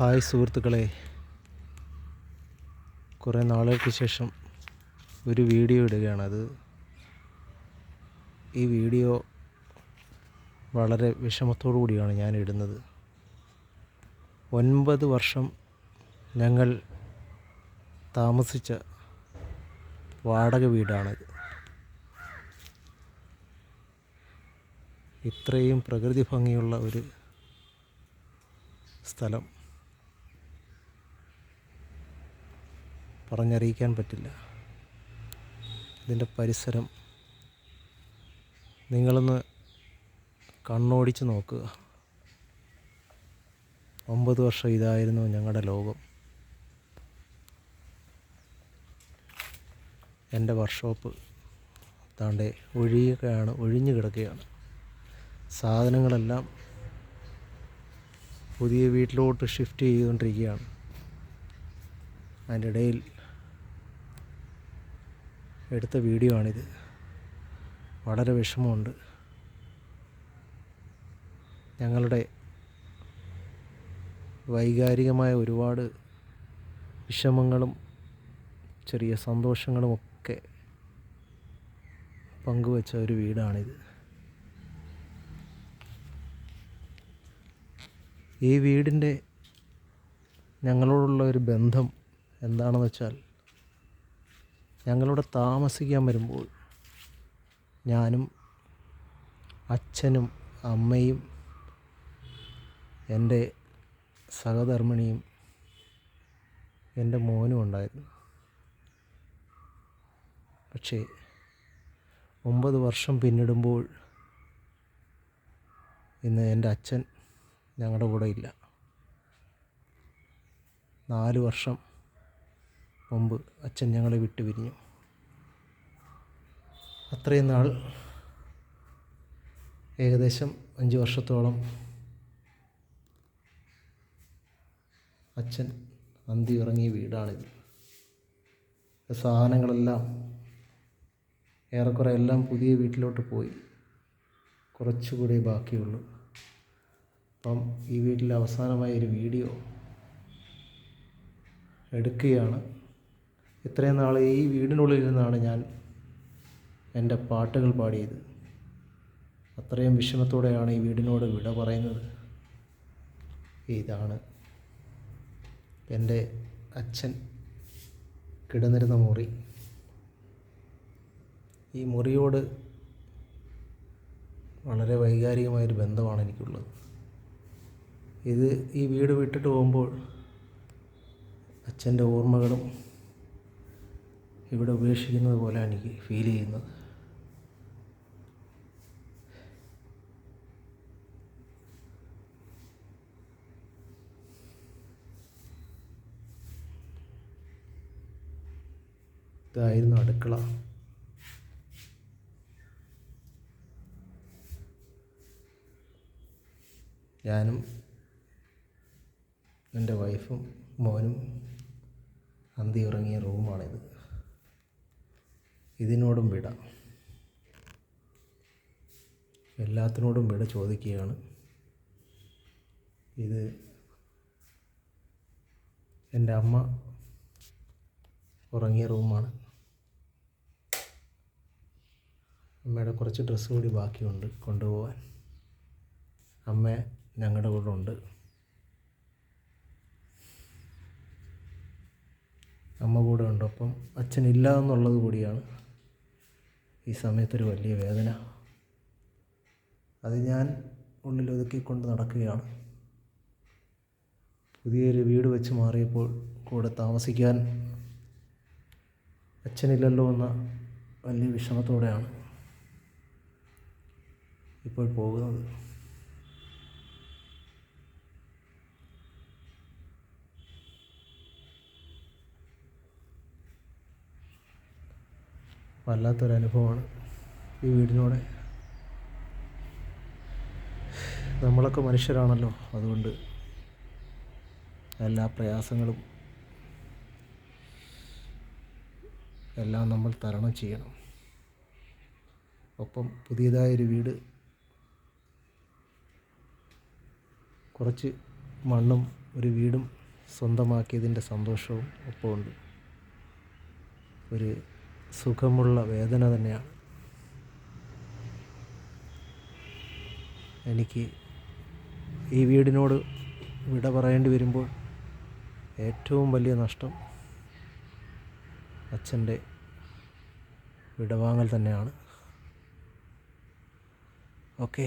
Hi സുഹൃത്തുക്കളെ. കുറേ നാളുകൾക്ക് ശേഷം ഒരു വീഡിയോ ഇടുകയാണ് അത്. ഈ വീഡിയോ വളരെ വിഷമത്തോടു കൂടിയാണ് ഞാൻ ഇടുന്നത്. ഒൻപത് വർഷം ഞങ്ങൾ താമസിച്ച വാടക വീടാണത് ഇത്രയും പ്രകൃതി ഭംഗിയുള്ള ഒരു സ്ഥലം. പറഞ്ഞറിയിക്കാൻ പറ്റില്ല. ഇതിന്റെ പരിസരം നിങ്ങളൊന്ന് കണ്ണോടിച്ച് നോക്കുക. ഒമ്പത് വർഷം ഇതായിരുന്നു ഞങ്ങളുടെ ലോകം. എന്റെ വർക്ക്ഷോപ്പ് താണ്ടെ ഒഴിയുകയാണ് ഒഴിഞ്ഞു കിടക്കുകയാണ്. സാധനങ്ങളെല്ലാം പുതിയ വീട്ടിലോട്ട് ഷിഫ്റ്റ് ചെയ്തുകൊണ്ടിരിക്കുകയാണ്. അതിന്റെ ഇടയിൽ എടുത്ത വീഡിയോ ആണിത്. വളരെ വിഷമമുണ്ട്. ഞങ്ങളുടെ വൈകാരികമായ ഒരുപാട് വിഷമങ്ങളും ചെറിയ സന്തോഷങ്ങളും ഒക്കെ പങ്കുവച്ച ഒരു വീടാണിത്. ഈ വീടിന്റെ ഞങ്ങളോടുള്ള ഒരു ബന്ധം എന്താണെന്ന് വെച്ചാൽ ഞങ്ങളിവിടെ താമസിക്കാൻ വരുമ്പോൾ ഞാനും അച്ഛനും അമ്മയും എന്റെ സഹധർമ്മിണിയും എന്റെ മോനും ഉണ്ടായിരുന്നു. പക്ഷേ ഒമ്പത് വർഷം പിന്നിടുമ്പോൾ ഇന്ന് എന്റെ അച്ഛൻ ഞങ്ങളുടെ കൂടെ ഇല്ല. നാല് വർഷം മുമ്പ് അച്ഛൻ ഞങ്ങളെ വിട്ടു പിരിഞ്ഞു. അത്രയും നാൾ ഏകദേശം അഞ്ച് വർഷത്തോളം അച്ഛൻ അന്തി ഇറങ്ങിയ വീടാണിത്. സാധനങ്ങളെല്ലാം ഏറെക്കുറെ എല്ലാം പുതിയ വീട്ടിലോട്ട് പോയി. കുറച്ചുകൂടി ബാക്കിയുള്ളൂ. അപ്പം ഈ വീട്ടിലെ അവസാനമായ ഒരു വീഡിയോ എടുക്കുകയാണ്. ഇത്രയും നാൾ ഈ വീടിനുള്ളിൽ നിന്നാണ് ഞാൻ എന്റെ പാട്ടുകൾ പാടിയത്. അത്രയും വിഷമത്തോടെയാണ് ഈ വീടിനോട് വിട പറയുന്നത്. ഇതാണ് എന്റെ അച്ഛൻ കിടന്നിരുന്ന മുറി. ഈ മുറിയോട് വളരെ വൈകാരികമായൊരു ബന്ധമാണ് എനിക്കുള്ളത്. ഇത് ഈ വീട് വിട്ടിട്ട് പോകുമ്പോൾ അച്ഛന്റെ ഓർമ്മകളും ഇവിടെ ഉപേക്ഷിക്കുന്നത് പോലെയാണ് എനിക്ക് ഫീൽ ചെയ്യുന്നത് ഇതായിരുന്നു അടുക്കള. ഞാനും എന്റെ വൈഫും മോനും അന്തി ഇറങ്ങിയ റൂമാണിത് ഇതിനോടും വിട. എല്ലാത്തിനോടും വിട ചോദിക്കുകയാണ്. ഇത് എന്റെ അമ്മ ഉറങ്ങിയ റൂമാണ്. അമ്മയുടെ കുറച്ച് ഡ്രസ്സ് കൂടി ബാക്കിയുണ്ട് കൊണ്ടുപോകാൻ അമ്മ ഞങ്ങളുടെ കൂടെ ഉണ്ട് അമ്മ കൂടെ ഉണ്ട്. അപ്പം അച്ഛനില്ല എന്നുള്ളത് കൂടിയാണ്. ഈ സമയത്തൊരു വലിയ വേദന. അത് ഞാൻ ഉള്ളിൽ ഒതുക്കിക്കൊണ്ട് നടക്കുകയാണ്. പുതിയൊരു വീട് വെച്ച് മാറിയപ്പോൾ കൂടെ താമസിക്കാൻ അച്ഛനില്ലല്ലോ എന്ന വലിയ വിഷമത്തോടെയാണ് ഇപ്പോൾ പോകുന്നത്. വല്ലാത്തൊരനുഭവമാണ് ഈ വീടിനോട്. നമ്മളൊക്കെ മനുഷ്യരാണല്ലോ അതുകൊണ്ട് എല്ലാ പ്രയാസങ്ങളും എല്ലാം നമ്മൾ തരണം ചെയ്യണം. ഒപ്പം പുതിയതായൊരു വീട് കുറച്ച് മണ്ണും ഒരു വീടും സ്വന്തമാക്കിയതിന്റെ സന്തോഷവും ഒപ്പമുണ്ട്. ഒരു സുഖമുള്ള വേദന തന്നെയാണ്. എനിക്ക് ഈ വീടിനോട് വിട പറയേണ്ടി വരുമ്പോൾ ഏറ്റവും വലിയ നഷ്ടം അച്ഛന്റെ വിടവാങ്ങൽ തന്നെയാണ്. ഓക്കെ.